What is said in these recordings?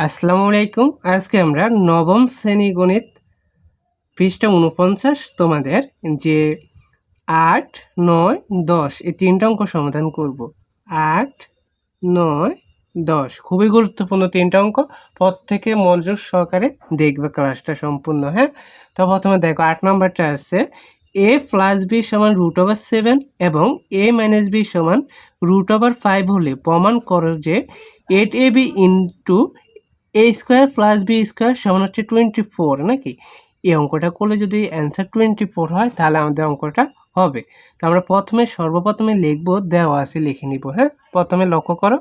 আসসালামু আলাইকুম। আজকে আমরা নবম শ্রেণি গণিত পৃষ্ঠা উনপঞ্চাশ তোমাদের যে আট, নয়, দশ, এই তিনটা অঙ্ক সমাধান করব। আট, নয়, দশ, খুবই গুরুত্বপূর্ণ তিনটা অঙ্ক। প্রত্যেকে মনোযোগ সহকারে দেখবে ক্লাসটা সম্পূর্ণ হ্যাঁ? তো প্রথমে দেখো, আট নাম্বারটা আছে। এ প্লাস বি সমান রুট ওভার সেভেন এবং এ মাইনাস বি সমান রুট ওভার ফাইভ হলে প্রমাণ করো যে eight A B into A square plus B square সমান হচ্ছে টোয়েন্টি ফোর নাকি? এই অঙ্কটা করলে যদি অ্যান্সার টোয়েন্টি ফোর হয়, তাহলে আমাদের অঙ্কটা হবে। তো আমরা প্রথমে, সর্বপ্রথমে লিখব, দেওয়া আছে, লিখে নিব হ্যাঁ? প্রথমে লক্ষ্য করো।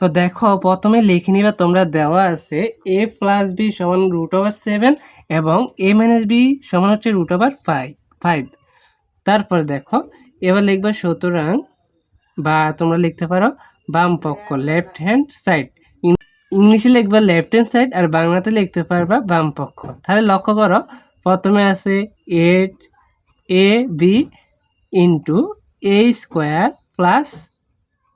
তো দেখো, প্রথমে লিখে নিবা, তোমরা দেওয়া আছে এ প্লাস বি সমান রুট ওভার সেভেন এবং এ মাইনাস বি সমান হচ্ছে রুট ওভার ফাইভ ফাইভ তারপরে দেখো, এবার লিখবা সুতরাং, বা তোমরা লিখতে পারো বাম পক্ষ লেফট হ্যান্ড সাইড ইংলিশে লিখবা লেফট হ্যান্ড সাইড আর বাংলাতে লিখতে পারবা বাম পক্ষ। তাহলে লক্ষ্য করো, প্রথমে আছে eight A B into A square plus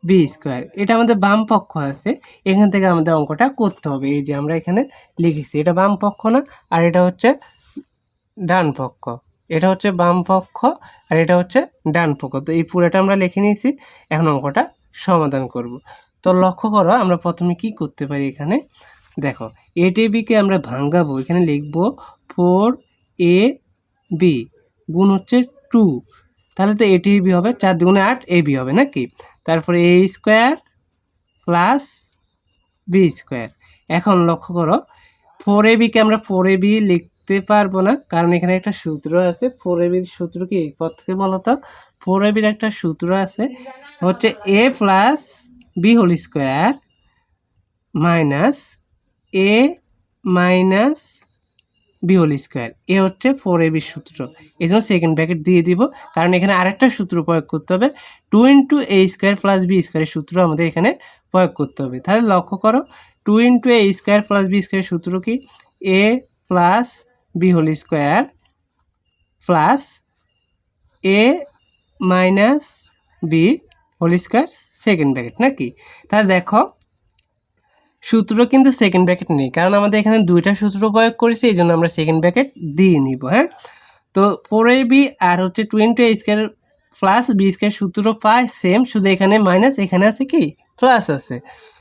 B square এটা আমাদের বাম পক্ষ আছে, এখান থেকে আমাদের অঙ্কটা করতে হবে। এই যে আমরা এখানে লিখেছি, এটা বাম পক্ষ না, আর এটা হচ্ছে ডান পক্ষ। এটা হচ্ছে বাম পক্ষ, আর এটা হচ্ছে ডান পক্ষ। তো এই পুরোটা আমরা লিখে নিয়েছি, এখন অঙ্কটা সমাধান করব। তো লক্ষ্য করো, আমরা প্রথমে কি করতে পারি এখানে? দেখো এ টেবিকে আমরা ভাঙ্গাবো এখানে লিখব ফোর এ বি গুণ হচ্ছে টু তাহলে তো এটি বি হবে, চার দুগুণে আট এ বি হবে নাকি? তারপরে A square plus B square এখন লক্ষ্য করো ফোর এ বিকে আমরা ফোর এ বি লিখতে পারব না, কারণ এখানে একটা সূত্র আছে। ফোর এ বির সূত্র কি? পর থেকে বলো তো। ফোর এ বির একটা সূত্র আছে, হচ্ছে A plus B whole square minus A minus B whole square A হচ্ছে ফোর এ বির সূত্র। এই জন্য সেকেন্ড ব্র্যাকেট দিয়ে দিব, কারণ এখানে আরেকটা সূত্র প্রয়োগ করতে হবে। Two into A square plus B স্কোয়ারের সূত্র আমাদের এখানে প্রয়োগ করতে হবে। তাহলে লক্ষ্য করো two into A square plus B স্কোয়ারের সূত্র কি? A plus B whole square plus A minus B whole square second bracket নাকি? তাহলে দেখো, সূত্র কিন্তু সেকেন্ড ব্র্যাকেট নেই, কারণ আমাদের এখানে দুইটা সূত্র প্রয়োগ করেছি, এই জন্য আমরা সেকেন্ড ব্র্যাকেট দিয়ে নিব হ্যাঁ? তো ফোর এ বি আর হচ্ছে twenty square plus B square সূত্র পাই সেম শুধু এখানে মাইনাস এখানে আছে কি? প্লাস আছে।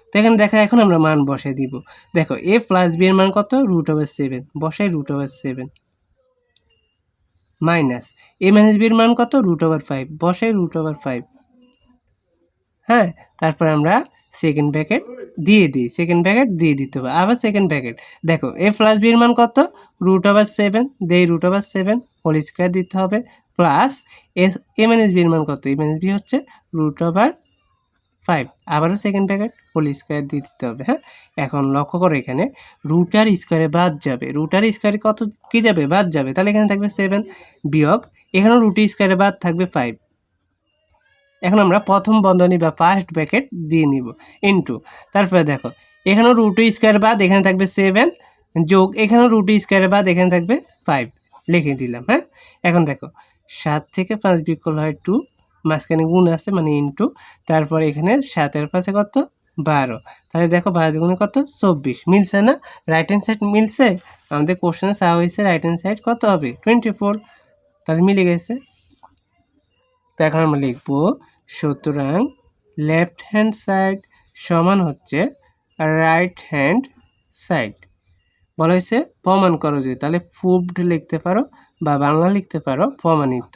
তো এখানে দেখা, এখন আমরা মান বসাই দিব। দেখো এ প্লাস বি এর মান কত? রুট ওভার সেভেন বসাই root over seven minus A minus B এর মান কত? রুট ওভার ফাইভ বসাই রুট ওভার ফাইভ হ্যাঁ তারপর আমরা সেকেন্ড ব্র্যাকেট দিয়ে দিই সেকেন্ড ব্র্যাকেট দিয়ে দিতে হবে, আবার সেকেন্ড ব্র্যাকেট দেখো এ প্লাস বির মান কত? রুট ওভার সেভেন দেই root over seven whole square দিতে হবে প্লাস এ এ মাইনাস বির মান কত? এ মাইনাস বি হচ্ছে রুট ওভার ফাইভ আবারও সেকেন্ড ব্র্যাকেট হোল স্কোয়ার দিয়ে দিতে হবে হ্যাঁ? এখন লক্ষ্য করো এখানে রুটার স্কোয়ারে বাদ যাবে রুটার স্কোয়ারে কত, কী যাবে? বাদ যাবে, তাহলে এখানে থাকবে সেভেন বিয়োগ, এখানেও রুটি স্কোয়ারে বাদ থাকবে ফাইভ এখন আমরা প্রথম বন্ধনী বা ফার্স্ট ব্র্যাকেট দিয়ে নিব ইন্টু তারপরে দেখো, এখানেও রুটি স্কোয়ার বাদ, এখানে থাকবে সেভেন যোগ, এখানেও রুটি স্কোয়ার বাদ, এখানে থাকবে ফাইভ লিখে দিলাম হ্যাঁ? এখন দেখো, সাত থেকে পাঁচ বিকল হয় টু মাঝখানে গুণ আছে মানে ইন্টু তারপর এখানে সাতের পাশে কত? বারো। তাহলে দেখো, বারো গুণে কত? চব্বিশ। মিলছে না? রাইট হ্যান্ড সাইড মিলছে? আমাদের কোশ্চেনে চাওয়া হয়েছে রাইট হ্যান্ড সাইড কত হবে? টোয়েন্টি ফোর তাহলে মিলে গেছে তো এখন আমরা লিখব, সুতরাং লেফট হ্যান্ড সাইড সমান হচ্ছে রাইট হ্যান্ড সাইড বলা হয়েছে, প্রমাণ করো যে, তাহলে প্রুভড লিখতে পারো বা বাংলা লিখতে পারো, প্রমাণিত।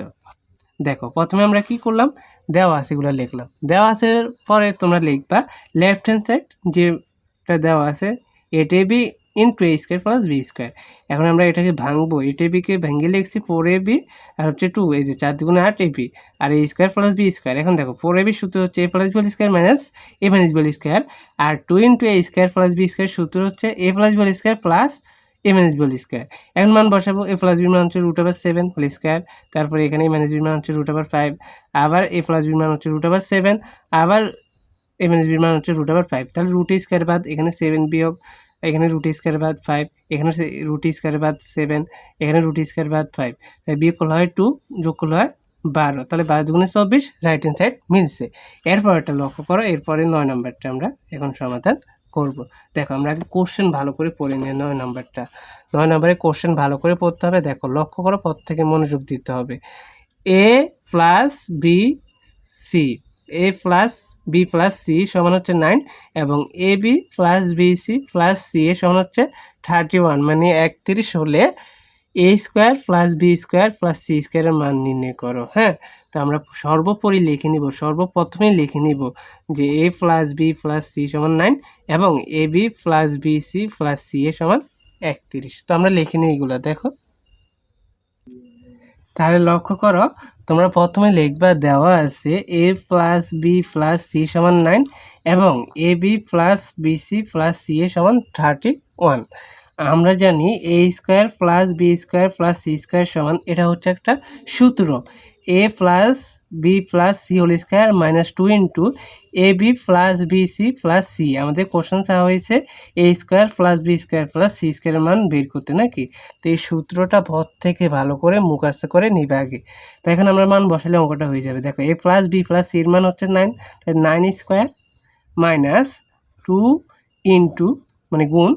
দেখো, প্রথমে আমরা কি করলাম? দেওয়া আছে এগুলো লিখলাম। দেওয়া আছে পরে তোমরা লিখবা লেফট হ্যান্ড সাইড যেটা দেওয়া আছে এটে B into A square plus B square এখন আমরা এটাকে ভাঙবো এ টেবিকে ভেঙে লিখছি ফোর এ বি আর হচ্ছে টু এই যে চার দুগুণে আট A B R A square plus B square এখন দেখো ফোর এ বি সূত্র হচ্ছে A plus B square minus A minus B square R two into A square plus B square সূত্র হচ্ছে A plus B square plus A minus B square এখন মান বসাবো A plus B মান হচ্ছে root over seven whole square তারপরে এখানে এ minus B মান হচ্ছে রুট ওভার ফাইভ আবার এ প্লাস বি মান হচ্ছে রুট ওভার সেভেন আবার এ মাইনাস বি মান হচ্ছে রুট ওভার ফাইভ তাহলে রুট স্কোয়ার বাদ, এখানে সেভেন বিয়োগ এখানে রুটি স্কোয়ার বাদ ফাইভ এখানে রুটি স্কোয়ার বাদ সেভেন এখানে রুটি স্কোয়ার বাদ ফাইভ বিয়োগ করলে হয় টু যোগ করলে হয় বারো। তাহলে বারো দুগুণে চব্বিশ রাইট হ্যান্ড সাইড মিলছে। এরপর একটা লক্ষ্য করো, এরপরে নয় নম্বরটা আমরা এখন সমাধান করব। দেখো, আমরা আগে কোশ্চেন ভালো করে পড়ে নিই নয় নাম্বারটা। নয় নাম্বারে কোশ্চেন ভালো করে পড়তে হবে। দেখো, লক্ষ্য করো পর থেকে মনোযোগ দিতে হবে। A plus B C A plus B plus C সমান হচ্ছে নাইন এবং A B plus B C plus C A সমান হচ্ছে থার্টি ওয়ান মানে একত্রিশ হলে A square plus B square plus C স্কোয়ারের মান নির্ণয় করো হ্যাঁ? তো আমরা সর্বোপরি লিখে নিব সর্বপ্রথমেই লিখে নিব যে A plus B plus C সমান নাইন এবং A B plus B C plus C A সমান একত্রিশ। তো আমরা লিখে নিই এগুলো, দেখো। তাহলে লক্ষ্য করো, তোমরা প্রথমে লিখবা দেওয়া আছে A plus B plus C সমান নাইন এবং A B plus B C plus C A সমান থার্টি ওয়ান আমরা জানি A square plus B square plus C square সমান, এটা হচ্ছে একটা সূত্র। A plus B plus C whole square minus two into A B plus B C plus C আমাদের question চাওয়া হয়েছে A square plus B square plus C স্কোয়ারের মান বের করতে নাকি? তো এই সূত্রটা পর থেকে ভালো করে মুখাস্ত করে নিবে আগে। তো এখন আমরা মান বসালে অঙ্কটা হয়ে যাবে। দেখো এ প্লাস বি প্লাস সির মান হচ্ছে নাইন তাই nine square minus two into মানে গুণ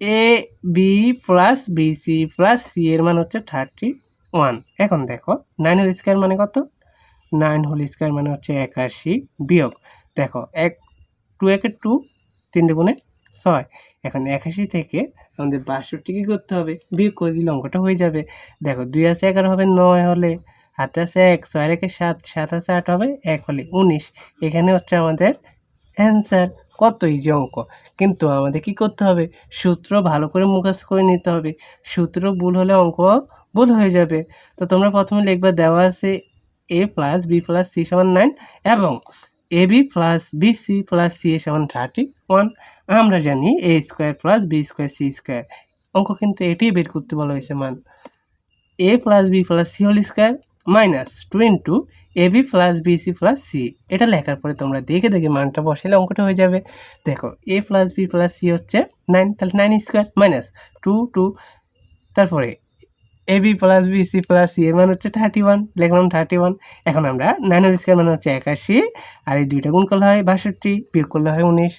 A B plus B C plus C এর মান হচ্ছে থার্টি ওয়ান। এখন দেখো নাইন হোল স্কোয়ার মানে কত? নাইন হোল স্কোয়ার মানে হচ্ছে একাশি বিয়োগ। দেখো, এক টু একে টু তিন দুগুণে ছয়। এখন একাশি থেকে আমাদের বাষট্টি কী করতে হবে? বিয়োগ করে দিলে অঙ্কটা হয়ে যাবে। দেখো, দুই আছে এগারো হবে নয় হলে হাতে আছে এক, ছয় একে সাত সাত আছে আট হবে এক হলে উনিশ। এখানে হচ্ছে আমাদের অ্যান্সার কত ইজি অঙ্ক। কিন্তু আমাদের কি করতে হবে? সূত্র ভালো করে মুখস্থ করে নিতে হবে। সূত্র ভুল হলে অঙ্ক ভুল হয়ে যাবে। তো তোমরা প্রথমে লিখবা দেওয়া আছে A plus B plus C সমান নাইন এবং A B plus B C plus C A সমান থার্টি ওয়ান আমরা জানি A square plus B square C square অঙ্ক কিন্তু এটাই বের করতে বলা হয়েছে মান। A plus B plus C whole square minus two into A B plus B C plus C এটা লেখার পরে তোমরা দেখে দেখে মানটা বসালে অঙ্কটা হয়ে যাবে। দেখো A plus B plus C হচ্ছে নাইন তাহলে nine square minus two two তারপরে A B plus B C plus C এর মান হচ্ছে থার্টি ওয়ান লিখলাম থার্টি ওয়ান এখন আমরা নাইনের স্কোয়ার মানে হচ্ছে একাশি, আর এই দুইটা গুণ করলে হয় বাষট্টি, বিয়োগ করলে হয় উনিশ।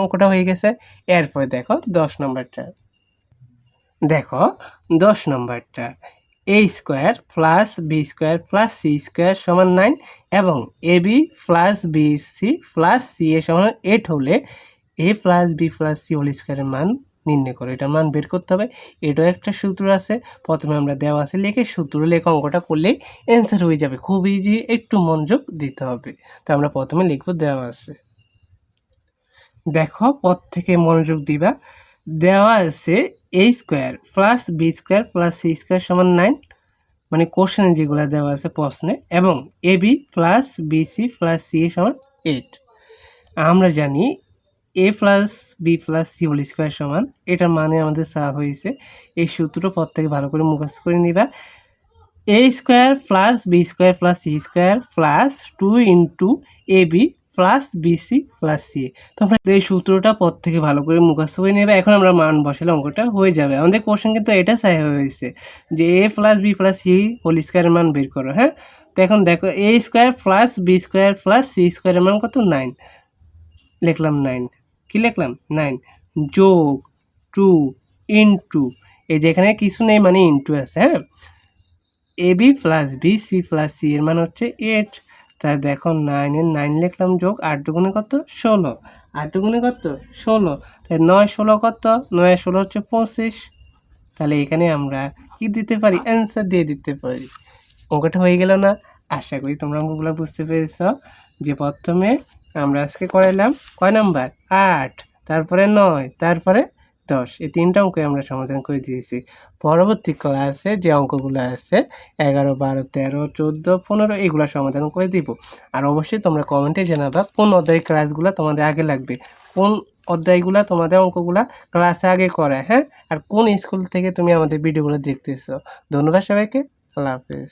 অঙ্কটা হয়ে গেছে। এরপরে দেখো দশ নম্বরটা। দেখো দশ নম্বরটা। A square plus B square plus C square সমান নাইন এবং A B plus B C plus C A সমান এইট হলে A plus B plus C whole স্কোয়ারের মান নির্ণয় করো, এটার মান বের করতে হবে। এটাও একটা সূত্র আছে, প্রথমে আমরা দেওয়া আছে লিখে সূত্র লেখা অঙ্কটা করলেই অ্যান্সার হয়ে যাবে, খুব ইজি একটু মনোযোগ দিতে হবে। তো আমরা প্রথমে লিখব দেওয়া আছে। দেখো, পথ থেকে মনোযোগ দিবা, দেওয়া আছে A square plus B square plus C square সমান নাইন মানে কোশ্চেনে যেগুলো দেওয়া আছে প্রশ্নে, এবং A B plus B C plus C সমান এইট আমরা জানি A plus B plus C whole square সমান। এটার মানে আমাদের চা হয়েছে। এই সূত্র পর থেকে ভালো করে মুখস্থ করে নিবা। A square plus B square plus C square plus two into A B plus BC plus C তোমরা এই সূত্রটা পর থেকে ভালো করে মুখস্থ করে নেবে। এখন আমরা মান বসালে অঙ্কটা হয়ে যাবে। আমাদের কোশ্চেন কিন্তু এটা চাই হয়েছে যে A plus B plus C whole স্কোয়ারের মান বের করো হ্যাঁ? তো এখন দেখো A square plus B square plus C স্কোয়ারের মান কত? নাইন লিখলাম নাইন কি লিখলাম? নাইন যোগ টু ইন্টু এই যে এখানে কিছু নেই মানে ইন্টু আছে হ্যাঁ? A B plus B C plus C এর মান হচ্ছে এইট তাই দেখো নাইনের নাইন লিখলাম যোগ, আট দুগুণে কত? ষোলো। আট দুগুণে কত? ষোলো। তাই নয় ষোলো কত? নয় ষোলো হচ্ছে পঁচিশ। তাহলে এখানে আমরা কি দিতে পারি? অ্যান্সার দিয়ে দিতে পারি। অঙ্কটা হয়ে গেল না? আশা করি তোমরা অঙ্কগুলো বুঝতে পেরেছ। যে প্রথমে আমরা আজকে করাইলাম কয় নাম্বার? আট, তারপরে নয়, তারপরে দশ। এই তিনটা অঙ্ক আমরা সমাধান করে দিয়েছি। পরবর্তী ক্লাসে যে অঙ্কগুলো আছে, এগারো, বারো, তেরো, চোদ্দ, পনেরো, এগুলো সমাধান করে দিব। আর অবশ্যই তোমরা কমেন্টে জানাবা কোন অধ্যায় ক্লাসগুলো তোমাদের আগে লাগবে। কোন অধ্যায়গুলো তোমাদের অঙ্কগুলো ক্লাসে আগে করে হ্যাঁ? আর কোন স্কুল থেকে তুমি আমাদের ভিডিওগুলো দেখতেছো। ধন্যবাদ সবাইকে। আল্লাহ হাফিজ।